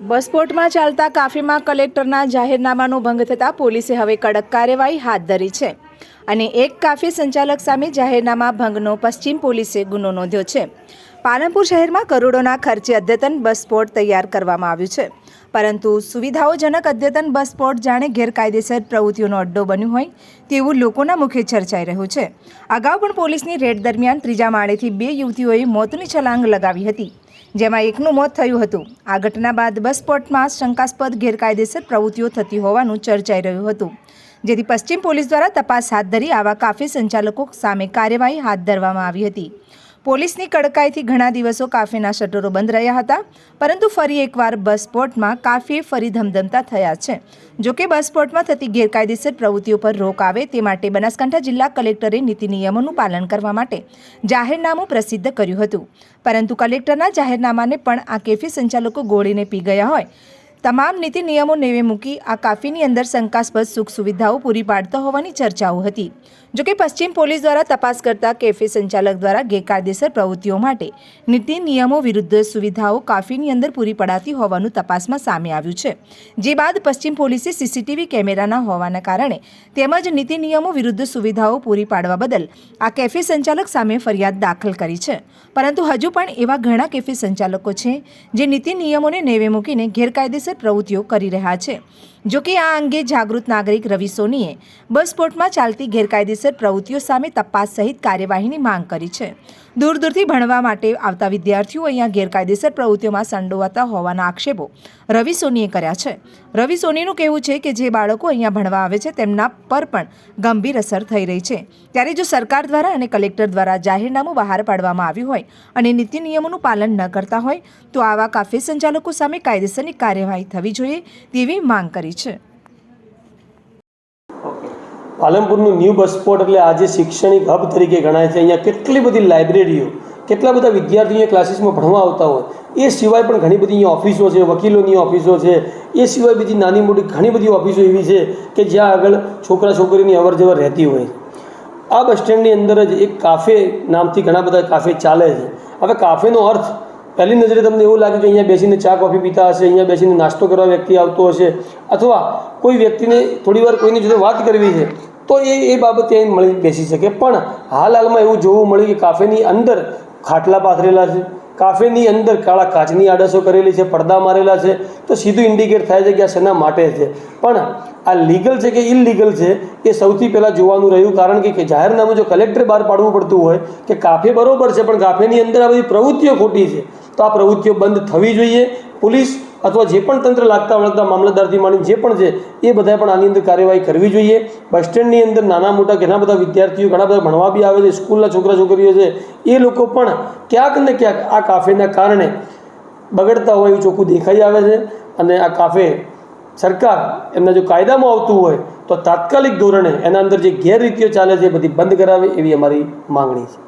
બસપોર્ટમાં ચાલતા કાફીમાં કલેક્ટરના જાહેરનામાનો ભંગ થતાં પોલીસે હવે કડક કાર્યવાહી હાથ ધરી છે. અને એક કાફી સંચાલક સામે જાહેરનામા ભંગનો પશ્ચિમ પોલીસે ગુનો નોંધ્યો છે. પાલનપુર શહેરમાં કરોડોના ખર્ચે અદ્યતન બસ સ્પોટ તૈયાર કરવામાં આવ્યું છે. પરંતુ સુવિધાઓજનક અદ્યતન બસ સ્પોટ જાણે ગેરકાયદેસર પ્રવૃત્તિઓનો અડ્ડો બન્યું હોય તેવું લોકોના મુખે ચર્ચાઈ રહ્યું છે. અગાઉ પણ પોલીસની રેડ દરમિયાન ત્રીજા માળેથી બે યુવતીઓએ મોતની છલાંગ લગાવી હતી, જેમાં એકનું મોત થયું હતું. આ ઘટના બાદ બસ સ્પોટમાં શંકાસ્પદ ગેરકાયદેસર પ્રવૃત્તિઓ થતી હોવાનું ચર્ચાઈ રહ્યું હતું. જેથી પશ્ચિમ પોલીસ દ્વારા તપાસ હાથ ધરી આવા કાફી સંચાલકો સામે કાર્યવાહી હાથ ધરવામાં આવી હતી. પોલીસની કડકાઈથી ઘણા દિવસો કાફીના શટરો બંધ રહ્યા હતા, પરંતુ ફરી એકવાર બસ સ્પોટમાં કાફીએ ફરી ધમધમતા થયા છે. જોકે બસ સ્પોટમાં થતી ગેરકાયદેસર પ્રવૃત્તિઓ પર રોક આવે તે માટે બનાસકાંઠા જિલ્લા કલેક્ટરે નીતિ નિયમોનું પાલન કરવા માટે જાહેરનામું પ્રસિદ્ધ કર્યું હતું. પરંતુ કલેક્ટરના જાહેરનામાને પણ આ કેફી સંચાલકો ગોળીને પી ગયા હોય. તમામ નીતિ નિયમો નેવે મૂકી આ કાફીની અંદર શંકાસ્પદ સુખ સુવિધાઓ પૂરી પાડતા હોવાની ચર્ચાઓ હતી. જોકે પશ્ચિમ પોલીસ દ્વારા તપાસ કરતા કેફે સંચાલક દ્વારા ગેરકાયદેસર પ્રવૃત્તિઓ માટે નીતિ નિયમો વિરુદ્ધ સુવિધાઓ કાફીની અંદર પૂરી પડાતી હોવાનું તપાસમાં સામે આવ્યું છે. જે બાદ પશ્ચિમ પોલીસે સીસીટીવી કેમેરાના હોવાના કારણે તેમજ નીતિ નિયમો વિરુદ્ધ સુવિધાઓ પૂરી પાડવા બદલ આ કેફે સંચાલક સામે ફરિયાદ દાખલ કરી છે. પરંતુ હજુ પણ એવા ઘણા કેફે સંચાલકો છે જે નીતિ નિયમોને નેવે મૂકીને ગેરકાયદેસર પ્રવૃત્તિઓ કરી રહ્યા છે. જોકે આ અંગે જાગૃત નાગરિક રવિ સોનીએ બસ સ્પોટમાં ચાલતી ગેરકાયદેસર પ્રવૃત્તિઓ સામે તપાસ સહિત કાર્યવાહીની માંગ કરી છે. દૂર દૂરથી ભણવા માટે આવતા વિદ્યાર્થીઓ અહીંયા ગેરકાયદેસર પ્રવૃત્તિઓમાં સંડોવાતા હોવાના આક્ષેપો રવિ સોનીએ કર્યા છે. રવિ સોનીનું કહેવું છે કે જે બાળકો અહીંયા ભણવા આવે છે તેમના પર પણ ગંભીર અસર થઈ રહી છે. ત્યારે જો સરકાર દ્વારા અને કલેક્ટર દ્વારા જાહેરનામું બહાર પાડવામાં આવ્યું હોય અને નીતિ નિયમોનું પાલન ન કરતા હોય તો આવા કાફે સંચાલકો સામે કાયદેસરની કાર્યવાહી થવી જોઈએ તેવી માંગ કરી છે. પાલનપુરનું ન્યૂ બસ એટલે આજે શૈક્ષણિક હબ તરીકે ગણાય છે. અહીંયા કેટલી બધી લાઇબ્રેરીઓ, કેટલા બધા વિદ્યાર્થીઓ ક્લાસીસમાં ભણવા આવતા હોય, એ સિવાય પણ ઘણી બધી અહીંયા ઓફિસો છે, વકીલોની ઓફિસો છે, એ સિવાય બીજી નાની મોટી ઘણી બધી ઓફિસો એવી છે કે જ્યાં આગળ છોકરા છોકરીની અવર જવર રહેતી હોય. આ બસ સ્ટેન્ડની અંદર જ એક કાફે નામથી ઘણા બધા કાફે ચાલે છે. હવે કાફેનો અર્થ પહેલી નજરે તમને એવું લાગે કે અહીંયા બેસીને ચા, કોફી પીતા હશે, અહીંયા બેસીને નાસ્તો કરવા વ્યક્તિ આવતો હશે અથવા કોઈ વ્યક્તિને થોડીવાર કોઈની જોડે વાત કરવી છે, તો એ એ બાબતે અહીં મળી બેસી શકે. પણ હાલ હાલમાં એવું જોવું મળ્યું કે કાફેની અંદર ખાટલા પાથરેલા છે, કાફેની અંદર કાળા કાચની આડસો કરેલી છે, પડદા મારેલા છે, તો સીધું ઇન્ડિકેટ થાય છે કે આ શેના માટે છે. પણ આ લીગલ છે કે ઇનલીગલ છે, એ સૌથી પહેલાં જોવાનું રહ્યું, કારણ કે જાહેરનામું જો કલેક્ટરે બહાર પાડવું પડતું હોય, કે કાફે બરોબર છે, પણ કાફેની અંદર આ બધી પ્રવૃત્તિઓ ખોટી છે તો આ પ્રવૃત્તિઓ બંધ થવી જોઈએ. પોલીસ અથવા જે પણ તંત્ર લાગતા વળગતા મામલતદારથી માંડી જે પણ છે, એ બધાએ પણ આની અંદર કાર્યવાહી કરવી જોઈએ. બસ સ્ટેન્ડની અંદર નાના મોટા ઘણા બધા વિદ્યાર્થીઓ, ઘણા બધા ભણવા બી આવે છે, સ્કૂલના છોકરા છોકરીઓ છે, એ લોકો પણ ક્યાંક ને ક્યાંક આ કાફેના કારણે બગડતા હોય એવું ચોખ્ખું દેખાઈ આવે છે. અને આ કાફે સરકાર એમના જો કાયદામાં આવતું હોય, તો તાત્કાલિક ધોરણે એના અંદર જે ગેરરીતિઓ ચાલે છે, એ બધી બંધ કરાવે એવી અમારી માંગણી છે.